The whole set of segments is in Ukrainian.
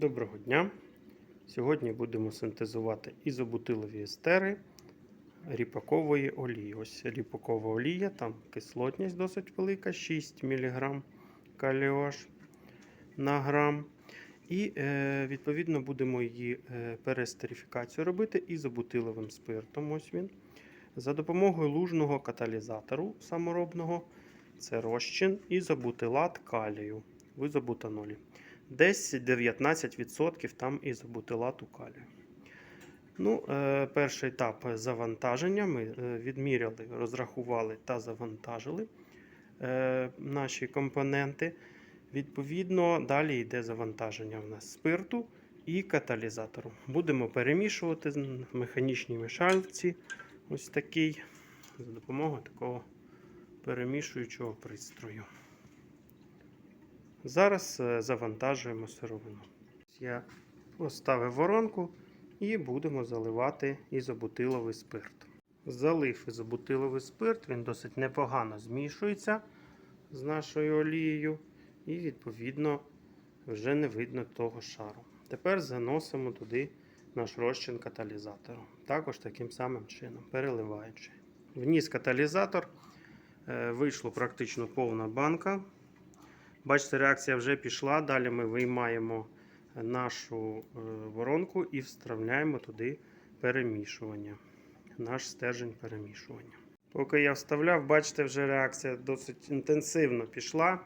Доброго дня! Сьогодні будемо синтезувати ізобутилові естери ріпакової олії. Ось ріпакова олія, там кислотність досить велика, 6 мг каліош на грам. І е, відповідно будемо її е, перестерифікацію робити ізобутиловим спиртом. Ось він. За допомогою лужного каталізатору саморобного. Це розчин ізобутилат калію в ізобутанолі. Десь 19% там ізобутилату калію. Ну, е, перший етап завантаження. Ми е, відміряли, розрахували та завантажили е, наші компоненти. Відповідно, далі йде завантаження в нас спирту і каталізатору. Будемо перемішувати з механічній мішальці. Ось такий, за допомогою такого перемішуючого пристрою. Зараз е, завантажуємо сировину. Я поставив воронку і будемо заливати ізобутиловий спирт. Залив ізобутиловий спирт, він досить непогано змішується з нашою олією, і, відповідно, вже не видно того шару. Тепер заносимо туди наш розчин каталізатору. Також таким самим чином, переливаючи. Вніс каталізатор, е, вийшло практично повна банка. Бачите, реакція вже пішла. Далі ми виймаємо нашу е, воронку і вставляємо туди перемішування. Наш стержень перемішування. Поки я вставляв, бачите, вже реакція досить інтенсивно пішла.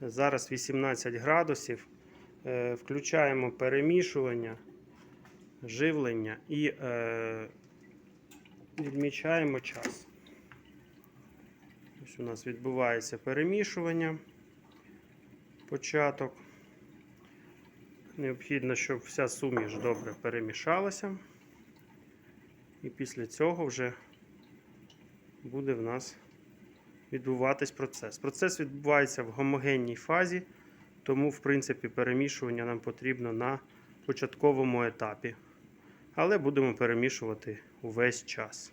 Зараз 18 градусів. Е, Включаємо перемішування, живлення і е, відмічаємо час. Ось у нас відбувається перемішування початок. Необхідно, щоб вся суміш добре перемішалася. І після цього вже буде в нас відбуватись процес. Процес відбувається в гомогенній фазі, тому, в принципі, перемішування нам потрібно на початковому етапі. Але будемо перемішувати увесь час.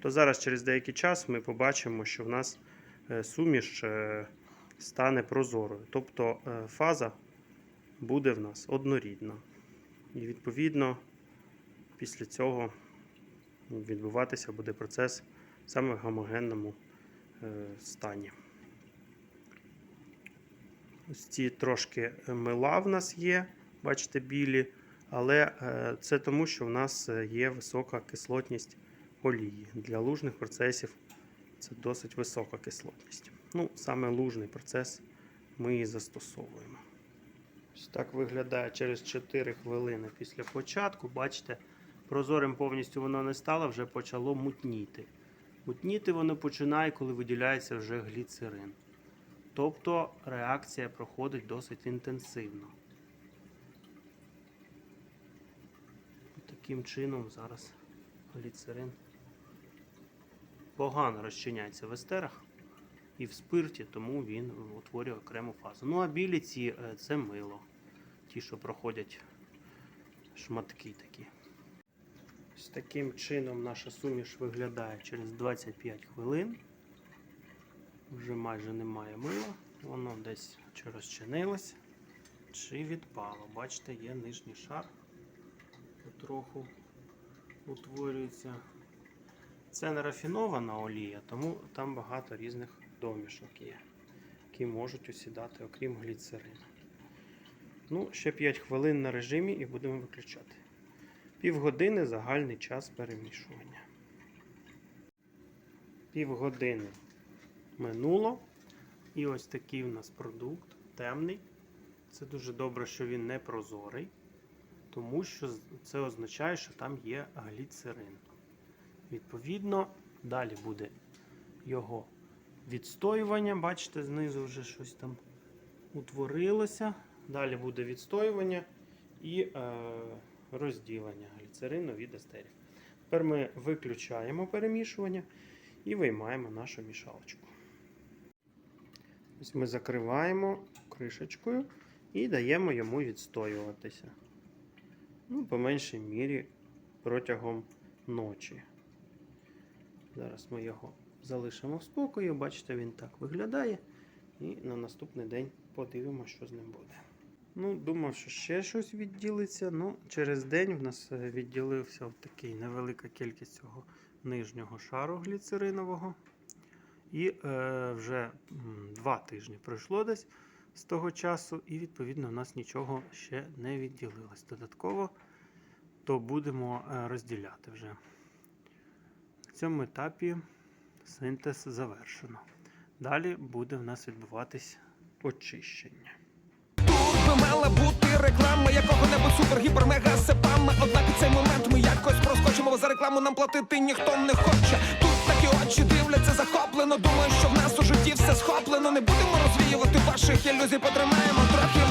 То зараз через деякий час ми побачимо, що в нас е, суміш е, стане прозорою. Тобто е, фаза буде в нас однорідна. І відповідно після цього відбуватися буде процес саме в гомогенному е, стані. Ось ці трошки мила в нас є, бачите, білі, але е, це тому, що в нас є висока кислотність олії. Для лужних процесів це досить висока кислотність. Ну, саме лужний процес ми її застосовуємо. Ось так виглядає через 4 хвилини після початку. Бачите, прозорим повністю воно не стало, вже почало мутніти. Мутніти воно починає, коли виділяється вже гліцерин. Тобто реакція проходить досить інтенсивно. Таким чином зараз гліцерин погано розчиняється в естерах і в спирті, тому він утворює окрему фазу. Ну а білі ці е, це мило. Ті, що проходять шматки такі. Ось таким чином наша суміш виглядає через 25 хвилин. Вже майже немає мила, воно десь чи розчинилось, чи відпало. Бачите, є нижній шар, потроху утворюється. Це не рафінована олія, тому там багато різних домішок є, які можуть осідати, окрім гліцерину. Ну, ще 5 хвилин на режимі і будемо виключати. Півгодини загальний час перемішування. Півгодини минуло. І ось такий у нас продукт темний. Це дуже добре, що він не прозорий, тому що це означає, що там є гліцерин. Відповідно, далі буде його відстоювання. Бачите, знизу вже щось там утворилося. Далі буде відстоювання і е, розділення гліцерину від естерів. Тепер ми виключаємо перемішування і виймаємо нашу мішалочку. Ось Ми закриваємо кришечкою і даємо йому відстоюватися. Ну, по меншій мірі протягом ночі. Зараз ми його залишимо в спокою. Бачите, він так виглядає. І на наступний день подивимося, що з ним буде. Ну, думав, що ще щось відділиться. Ну, через день в нас е, відділився такий невелика кількість цього нижнього шару гліцеринового. І е, вже два тижні пройшло десь з того часу, і відповідно в нас нічого ще не відділилось. Додатково то будемо е, розділяти вже. Цьому етапі синтез завершено. Далі буде в нас відбуватись очищення. Тут би мала бути реклама якого-небудь супер-гіпер-мега сепами. Однак цей момент ми якось проскочимо, бо за рекламу нам платити ніхто не хоче. Тут такі очі дивляться захоплено. Думаю, що в нас у житті все схоплено. Не будемо розвіювати ваших ілюзій, потримаємо трохи